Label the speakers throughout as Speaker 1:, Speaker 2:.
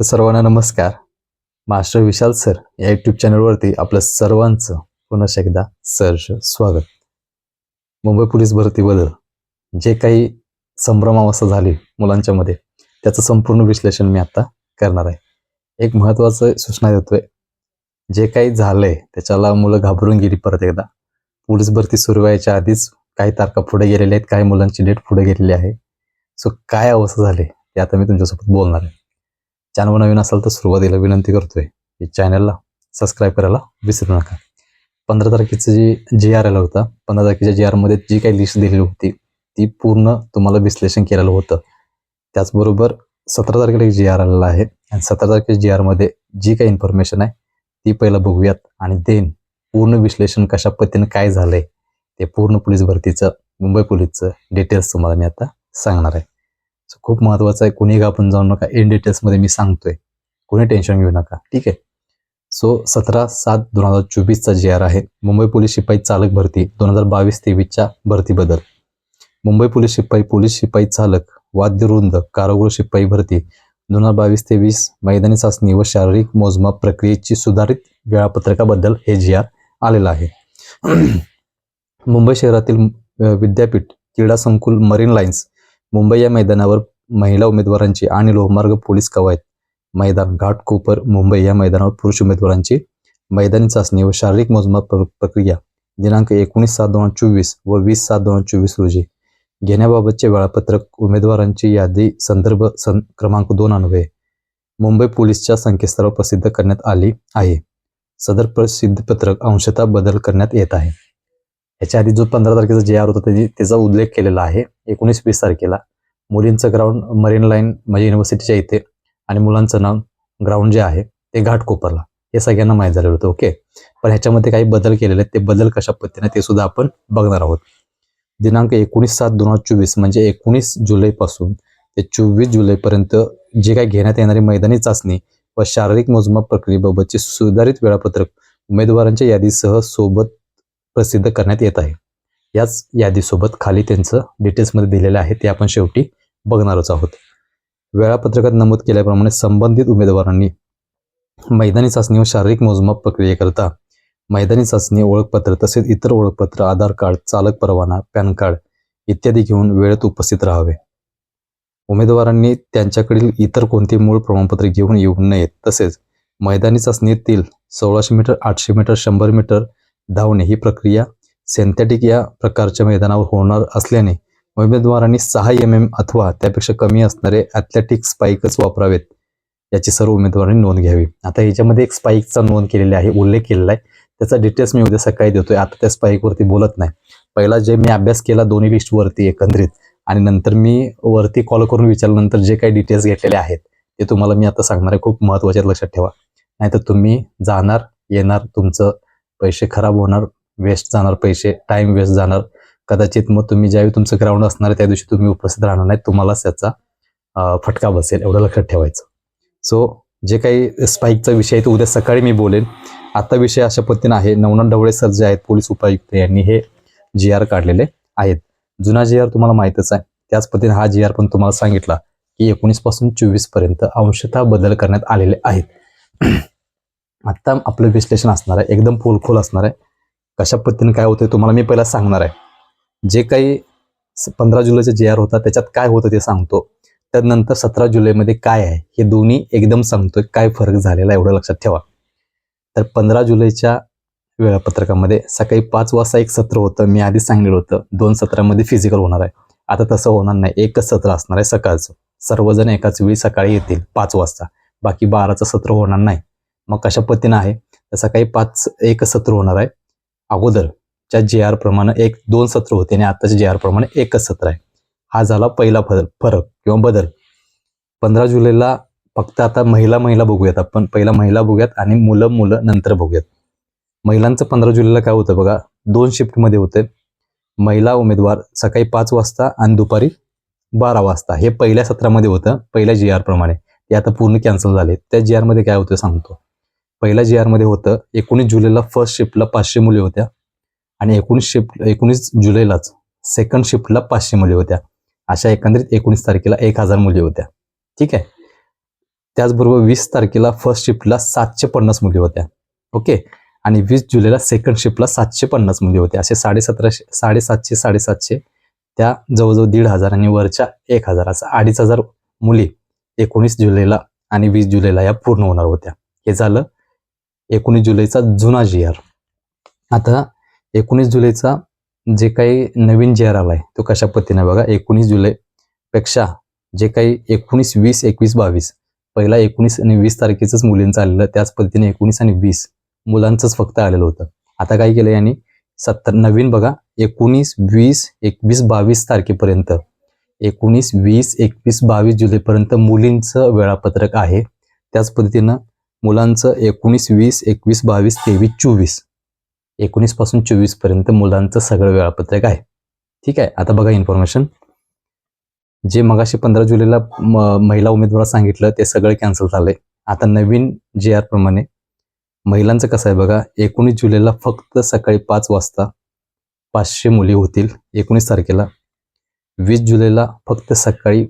Speaker 1: तर सर्वांना नमस्कार. मास्टर विशाल सर या यूट्यूब चॅनलवरती आपलं सर्वांचं पुन्हा एकदा सहर्ष स्वागत. मुंबई पोलीस भरतीबद्दल जे काही संभ्रमावस्था झाली मुलांच्या मध्ये त्याचं संपूर्ण विश्लेषण मी आता करणार आहे. एक महत्त्वाचं सूचना देतोय. जे काही झालंय त्याच्याला मुलं घाबरून गेली परत एकदा. पोलीस भरती सुरू व्हायच्या आधीच काही तारखा पुढे गेलेल्या आहेत काही मुलांची डेट पुढे गेलेली आहे. सो काय अवस्था झाली ते आता मी तुमच्यासोबत बोलणार आहे. चॅनल नवीन असाल तर सुरुवातीला विनंती करतोय की चॅनलला सबस्क्राईब करायला विसरू नका. पंधरा तारखेचं जे जी आर आला होता पंधरा तारखेच्या जी आरमध्ये जी काही लिस्ट दिलेली होती ती पूर्ण तुम्हाला विश्लेषण केलेलं होतं. त्याचबरोबर सतरा तारखेला एक जी आर आलेला आहे आणि सतरा तारखेच्या जी आरमध्ये जी काही इन्फॉर्मेशन आहे ती पहिलं बघूयात आणि देन पूर्ण विश्लेषण कशा पद्धतीनं काय झालंय ते पूर्ण पोलीस भरतीचं मुंबई पोलीसचं डिटेल्स तुम्हाला मी आता सांगणार आहे. खूप महत्वाचं आहे कोणी आपण जाऊ नका. इन डिटेल्समध्ये मी सांगतोय. कोणी टेन्शन घेऊ नका. ठीक आहे? सो सतरा सात दोन हजार चोवीसचा जी आर आहे. मुंबई पोलीस शिपाई चालक भरती दोन हजार बावीस तेवीसच्या भरतीबद्दल मुंबई पोलीस शिपाई पोलीस शिपाई चालक वाद्यवृंद कारागृह शिपाई भरती दोन हजार बावीस तेवीस मैदानी चाचणी व शारीरिक मोजमाप प्रक्रियेची सुधारित वेळापत्रकाबद्दल हे जी आर आलेलं आहे. मुंबई शहरातील विद्यापीठ क्रीडा संकुल मरीन लाईन्स मुंबई या मैदानावर महिला उमेदवारांची आणि लोहमार्ग पोलीस कवायत. मैदान घाटकोपर मुंबई या मैदानावर पुरुष उमेदवारांची मैदानी चाचणी व शारीरिक मोजमाप प्रक्रिया. दिनांक एकोणीस सात दोन हजार चोवीस व वीस सात दोन हजार चोवीस रोजी. घेण्याबाबतचे वेळापत्रक उमेदवारांची यादी संदर्भ सं क्रमांक दोन अन्वये. मुंबई पोलीसच्या संकेतस्थळावर प्रसिद्ध करण्यात आली आहे. सदर प्रसिद्ध पत्रक अंशतः बदल करण्यात येत आहे. याच्या आधी जो पंधरा तारखेचा जे आर होता त्याची त्याचा उल्लेख केलेला आहे. एकोणीस वीस तारखेला मुलींचं ग्राउंड मरीन लाईन म्हणजे युनिव्हर्सिटीच्या इथे आणि मुलांचं नाव ग्राउंड जे आहे ते घाटकोपरला हे सगळ्यांना माहीत झालेलं होतं ओके पण ह्याच्यामध्ये काही बदल केलेले आहेत ते बदल कशा पद्धतीने ते सुद्धा आपण बघणार आहोत. दिनांक एकोणीस सात दोन हजार चोवीस म्हणजे एकोणीस जुलैपासून ते चोवीस जुलैपर्यंत जे काही घेण्यात येणारी मैदानी चाचणी व शारीरिक मोजमाप प्रक्रियेबाबतचे सुधारित वेळापत्रक उमेदवारांच्या यादीसह सोबत प्रसिद्ध करण्यात येत आहे. याच यादीसोबत खाली त्यांचं डिटेल्समध्ये दिलेलं आहे ते आपण शेवटी बघणारच आहोत. वेळापत्रकात नमूद केल्याप्रमाणे संबंधित उमेदवारांनी मैदानी चाचणी व शारीरिक मोजमाप प्रक्रियेकरता मैदानी चाचणी ओळखपत्र तसेच इतर ओळखपत्र आधार कार्ड चालक परवाना पॅन कार्ड इत्यादी घेऊन वेळेत उपस्थित राहावे. उमेदवारांनी त्यांच्याकडील इतर कोणते मूळ प्रमाणपत्र घेऊन येऊ नयेत तसेच मैदानी चाचणीतील सोळाशे मीटर आठशे मीटर शंभर मीटर धावणे ही प्रक्रिया सिंथेटिक या प्रकारच्या मैदानावर होणार असल्याने उमेदवारांनी सहा एम एम अथवा त्यापेक्षा कमी असणारे ॲथलेटिक स्पाईकच वापरावेत. याची सर्व उमेदवारांनी नोंद घ्यावी. आता याच्यामध्ये एक स्पाईकचा नोंद केलेला आहे उल्लेख केलेला आहे. त्याचा डिटेल्स मी उद्या सकाळी देतोय. आता त्या स्पाईकवरती बोलत नाही. पहिला जे मी अभ्यास केला दोन्ही लिस्टवरती एकंदरीत आणि नंतर मी वरती कॉल करून विचारल्यानंतर जे काही डिटेल्स घेतलेले आहेत ते तुम्हाला मी आता सांगणार आहे. खूप महत्त्वाचे लक्षात ठेवा. नाहीतर तुम्ही जाणार येणार तुमचं पैसे खराब होणार वेस्ट जाणार पैसे टाइम वेस्ट जाणार. कदाचित मग तुम्ही ज्यावेळी तुमचं ग्राउंड असणार त्या दिवशी तुम्ही उपस्थित राहणार नाही. तुम्हालाच त्याचा फटका बसेल एवढं लक्षात ठेवायचं. सो जे काही स्पाईकचा विषय आहे तो उद्या सकाळी मी बोलेन. आता विषय अशा पद्धतीने आहे. नवनाथ ढवळे सर जे आहेत पोलीस उपायुक्त यांनी हे जी आर काढलेले आहेत. जुना जी आर तुम्हाला माहीतच आहे. त्याच पद्धतीने हा जी आर पण तुम्हाला सांगितला की एकोणीसपासून चोवीसपर्यंत अंशतः बदल करण्यात आलेले आहेत. आत्ता आपलं विश्लेषण असणार आहे एकदम फोलखोल असणार आहे. कशा पद्धतीने काय होतं तुम्हाला मी पहिला सांगणार आहे. जे काही पंधरा जुलैचा जे आर होता त्याच्यात काय होतं ते सांगतो. त्यानंतर सतरा जुलैमध्ये काय आहे हे दोन्ही एकदम सांगतोय. काय फरक झालेला आहे एवढं लक्षात ठेवा. तर पंधरा जुलैच्या वेळापत्रकामध्ये सकाळी पाच वाजता एक सत्र होतं मी आधीच सांगितलं होतं. दोन सत्रामध्ये फिजिकल होणार आहे. आता तसं होणार नाही. एकच सत्र असणार आहे सकाळचं. सर्वजण एकाच वेळी सकाळी येतील पाच वाजता. बाकी बाराचं सत्र होणार नाही. मग कशा पद्धतीनं आहे? तर सकाळी पाच एकच सत्र होणार आहे. अगोदरच्या जे आर प्रमाणे एक दोन सत्र होते आणि आताच्या जे आर प्रमाणे एकच सत्र आहे. हा झाला पहिला फरक फरक किंवा बदल. पंधरा जुलैला फक्त आता महिला महिला बघूयात आपण. पहिला महिला बघूयात आणि मुलं मुलं नंतर बघूयात. महिलांचं पंधरा जुलैला काय होतं बघा? दोन शिफ्टमध्ये होते. महिला उमेदवार सकाळी पाच वाजता आणि दुपारी बारा वाजता. हे पहिल्या सत्रामध्ये होतं पहिल्या जी आर प्रमाणे. ते आता पूर्ण कॅन्सल झाले. त्या जी आरमध्ये काय होतं सांगतो. पहिल्या जी आरमध्ये होतं. एकोणीस जुलैला फर्स्ट शिफ्टला पाचशे मुली होत्या. आणि एकोणीस शिफ्ट एकोणीस जुलैलाच सेकंड शिफ्टला पाचशे मुली होत्या. अशा एकंदरीत एकोणीस तारखेला एक हजार मुली होत्या. ठीक आहे? त्याचबरोबर वीस तारखेला फर्स्ट शिफ्टला सातशे पन्नास मुली होत्या. ओके? आणि वीस जुलैला सेकंड शिफ्टला सातशे पन्नास मुली होत्या असे साडेसतराशे साडेसातशे साडेसातशे त्या जवळजवळ दीड हजार आणि वरच्या एक हजार असं अडीच हजार मुली एकोणीस जुलैला आणि वीस जुलैला या पूर्ण होणार होत्या. हे झालं एकोणीस जुलैचा जुना जी आर आता एकोणीस जुलैचा जे काही नवीन जी आर आलाय तो कशा पद्धतीने बघा? एकोणीस जुलैपेक्षा जे काही एकोणीस वीस एकवीस बावीस पहिला एकोणीस आणि वीस तारखेचंच मुलींचं आलेलं त्याच पद्धतीने एकोणीस आणि वीस मुलांचंच फक्त आलेलं होतं. आता काय केलं यांनी? सत्तर नवीन बघा एकोणीस वीस एकवीस बावीस तारखेपर्यंत एकोणीस वीस एकवीस बावीस जुलैपर्यंत मुलींचं वेळापत्रक आहे. त्याच पद्धतीनं मुलांचं एकोणीस वीस एकवीस बावीस तेवीस चोवीस. एकोणीसपासून मुलांचं सगळं वेळापत्रक आहे. ठीक आहे? आता बघा इन्फॉर्मेशन जे मगाशी पंधरा जुलैला म- महिला उमेदवार सांगितलं ते सगळं कॅन्सल झालंय आता नवीन जे आर प्रमाणे महिलांचं कसं आहे बघा? एकोणीस जुलैला फक्त सकाळी पाच वाजता पाचशे मुली होतील एकोणीस तारखेला. वीस जुलैला फक्त सकाळी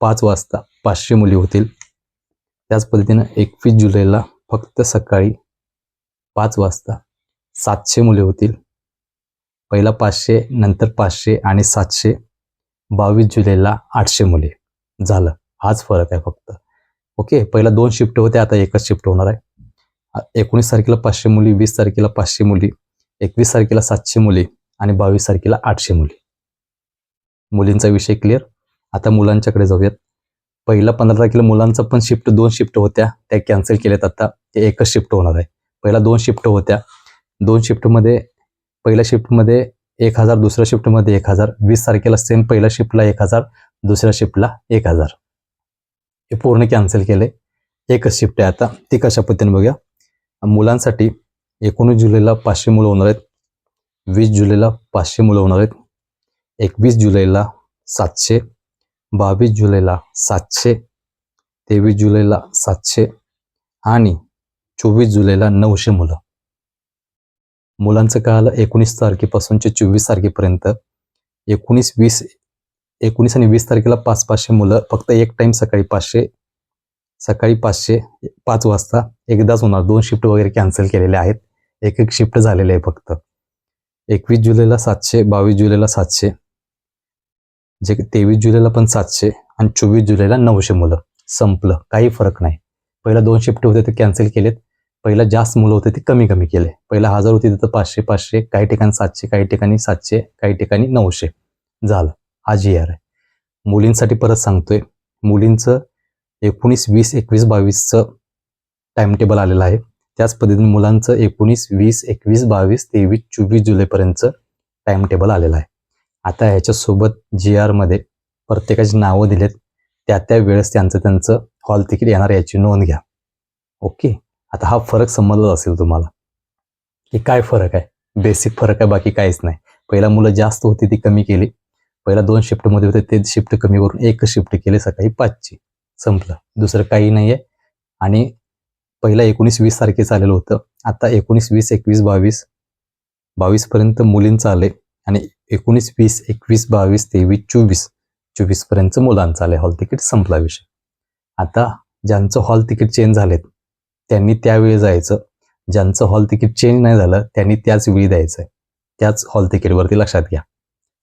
Speaker 1: पाच वाजता पाचशे मुली होतील. त्याच पद्धतीनं एकवीस जुलैला फक्त सकाळी पाच वाजता सातशे मुले होतील. पहिला पाचशे नंतर पाचशे आणि सातशे. बावीस जुलैला आठशे मुले. झालं. हाच फरक आहे फक्त. ओके पहिला दोन शिफ्ट होते आता एकच शिफ्ट होणार आहे. एकोणीस तारखेला पाचशे मुली वीस तारखेला पाचशे मुली एकवीस तारखेला सातशे मुली आणि बावीस तारखेला आठशे मुली. मुलींचा विषय क्लिअर आता मुलांच्याकडे जाऊयात. पहिला पंधरा तारखेला मुलांचं पण शिफ्ट दोन शिफ्ट होत्या. त्या कॅन्सल केल्यात आता. ते एकच शिफ्ट होणार आहे. पहिला दोन शिफ्ट होत्या. दोन शिफ्टमध्ये पहिल्या शिफ्टमध्ये एक हजार दुसऱ्या शिफ्टमध्ये एक हजार. वीस तारखेला सेम पहिल्या शिफ्टला एक हजार दुसऱ्या शिफ्टला एक हजार. हे पूर्ण कॅन्सल केले. एकच शिफ्ट आहे आता. ती कशा पद्धतीने बघूया. मुलांसाठी एकोणीस जुलैला पाचशे मुलं होणार आहेत. वीस जुलैला पाचशे मुलं होणार आहेत. एकवीस जुलैला सातशे. बावीस जुलैला सातशे तेवीस जुलैला सातशे आणि चोवीस जुलैला नऊशे मुलं. मुलांचं काल एकोणीस तारखेपासूनचे चोवीस तारखेपर्यंत. एकोणीस वीस एकोणीस आणि वीस तारखेला पाच पाचशे मुलं फक्त एक टाइम सकाळी पाचशे सकाळी पाचशे पाच वाजता एकदाच होणार. दोन शिफ्ट वगैरे कॅन्सल केलेले आहेत. एक एक शिफ्ट झालेले आहे फक्त. एकवीस जुलैला सातशे बावीस जुलैला सातशे जे तेवीस जुलैला पण सातशे आणि चोवीस जुलैला नऊशे मुलं. संपलं. काही फरक नाही. पहिला दोन शिफ्ट होते ते कॅन्सल केलेत. पहिला जास्त मुलं होते ते कमी कमी केले. पहिला हजार होते तिथं पाचशे पाचशे काही ठिकाणी सातशे काही ठिकाणी सातशे काही ठिकाणी नऊशे. झालं. हा जी आर आहे. मुलींसाठी परत सांगतोय. मुलींचं एकोणीस वीस एकवीस बावीसचं टाइम टेबल आलेलं आहे. त्याच पद्धतीने मुलांचं एकोणीस वीस एकवीस बावीस तेवीस चोवीस जुलैपर्यंतचं टाइम टेबल आलेलं आहे. आता ह्याच्यासोबत जी आरमध्ये प्रत्येकाची नावं दिलेत. त्या त्या वेळेस त्यांचं त्यांचं हॉल तिकीट येणार याची नोंद घ्या. ओके आता हा फरक समजला असेल तुम्हाला. की काय फरक आहे? बेसिक फरक आहे बाकी काहीच नाही. पहिला मुलं जास्त होती ती कमी केली. पहिला दोन शिफ्टमध्ये होते ते शिफ्ट कमी करून एक शिफ्ट केले सकाळी पाचची. संपलं. दुसरं काही नाही आहे आणि पहिला एकोणीस वीस तारखेचं आलेलं होतं. आता एकोणीस वीस एकवीस बावीस बावीसपर्यंत मुलींचं आले आणि एकोणीस वीस एकवीस बावीस तेवीस चोवीस चोवीसपर्यंत मुलांचं आलं. हॉल तिकीट संपला विषय. आता ज्यांचं हॉल तिकीट चेंज झालेत त्यांनी त्यावेळी जायचं. ज्यांचं हॉल तिकीट चेंज नाही झालं त्यांनी त्याच वेळी द्यायचं आहे त्याच हॉल तिकीटवरती लक्षात घ्या.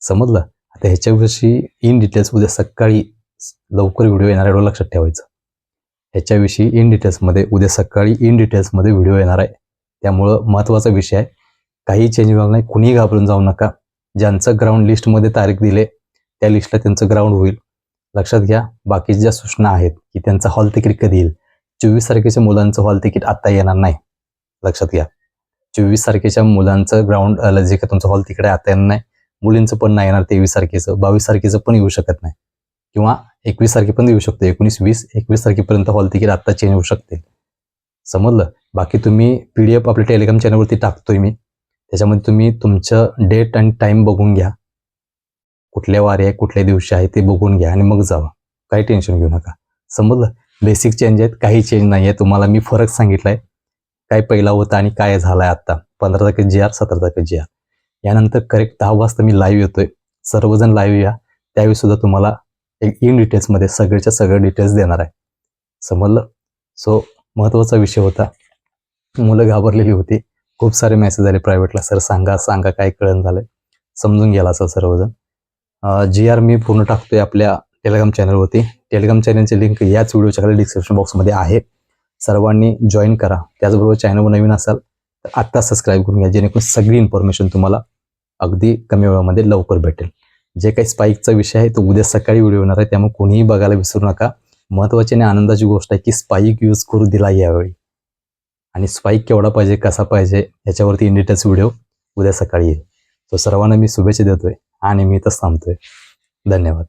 Speaker 1: समजलं? आता ह्याच्याविषयी इन डिटेल्स उद्या सकाळी लवकर व्हिडिओ येणार आहे लक्षात ठेवायचं. ह्याच्याविषयी इन डिटेल्समध्ये उद्या सकाळी इन डिटेल्समध्ये व्हिडिओ येणार आहे. त्यामुळं महत्त्वाचा विषय आहे. काही चेंज होणार नाही. कुणीही घाबरून जाऊ नका. ज्यांचं ग्राउंड लिस्टमध्ये तारीख दिले त्या लिस्टला त्यांचं ग्राउंड होईल. लक्षात घ्या बाकीच्या ज्या सूचना आहेत की त्यांचं हॉल तिकीट कधी येईल चोवीस तारखेच्या मुलांचं हॉल तिकीट आत्ता येणार नाही. लक्षात घ्या. चोवीस तारखेच्या मुलांचं ग्राउंड जे का तुमचं हॉल तिकीट आहे आता येणार नाही. मुलींचं पण नाही येणार तेवीस तारखेचं बावीस तारखेचं पण येऊ शकत नाही. किंवा एकवीस तारखेपर्यंत येऊ शकतो एकोणीस वीस एकवीस तारखेपर्यंत हॉल तिकीट आत्ता चेंज होऊ शकते. समजलं? बाकी तुम्ही पी डी एफ आपल्या टेलिग्राम चॅनलवरती टाकतोय मी. त्याच्यामध्ये तुम्ही तुमचं डेट आणि टाईम बघून घ्या. कुठल्या वारी आहे कुठल्या दिवशी आहे ते बघून घ्या आणि मग जावा. काही टेन्शन घेऊ नका. समजलं? बेसिक चेंज आहेत काही चेंज नाही आहे तुम्हाला मी फरक सांगितलाय. काय पहिला होता आणि काय झालाय आता पंधरा तारखे जी आर सतरा तारखे जी आर. यानंतर करेक्ट दहा वाजता मी लाईव्ह येतोय. सर्वजण लाईव्ह या. त्यावेळी सुद्धा तुम्हाला एक इन डिटेल्समध्ये सगळ्याच्या सगळ्या डिटेल्स देणार आहे. समजलं? सो महत्त्वाचा विषय होता. मुलं घाबरलेली होती. खूप सारे मेसेज आले प्रायव्हेटला सर सांगा सांगा काय कळण झालंय? समजून गेला असेल सर्वजण. जी आर मी पूर्ण टाकतोय आपल्या टेलिग्राम चॅनलवरती टेलिग्राम चॅनलची लिंक याच व्हिडिओच्या खाली डिस्क्रिप्शन बॉक्समध्ये आहे. सर्वांनी जॉईन करा. त्याचबरोबर चॅनलवर नवीन असाल तर आत्ता सबस्क्राईब करून घ्या. जेणेकरून सगळी इन्फॉर्मेशन तुम्हाला अगदी कमी वेळामध्ये लवकर भेटेल. जे काही स्पाईकचा विषय आहे तो उद्या सकाळी व्हिडिओ येणार आहे. त्यामुळे कोणीही बघायला विसरू नका. महत्त्वाची आणि आनंदाची गोष्ट आहे की स्पाईक यूज करू दिला यावेळी. आणि स्पाईक केवढा पाहिजे कसा पाहिजे याच्यावरती इन व्हिडिओ उद्या सकाळी येईल. तो सर्वांना मी शुभेच्छा देतोय आणि मी इथंच थांबतोय. धन्यवाद.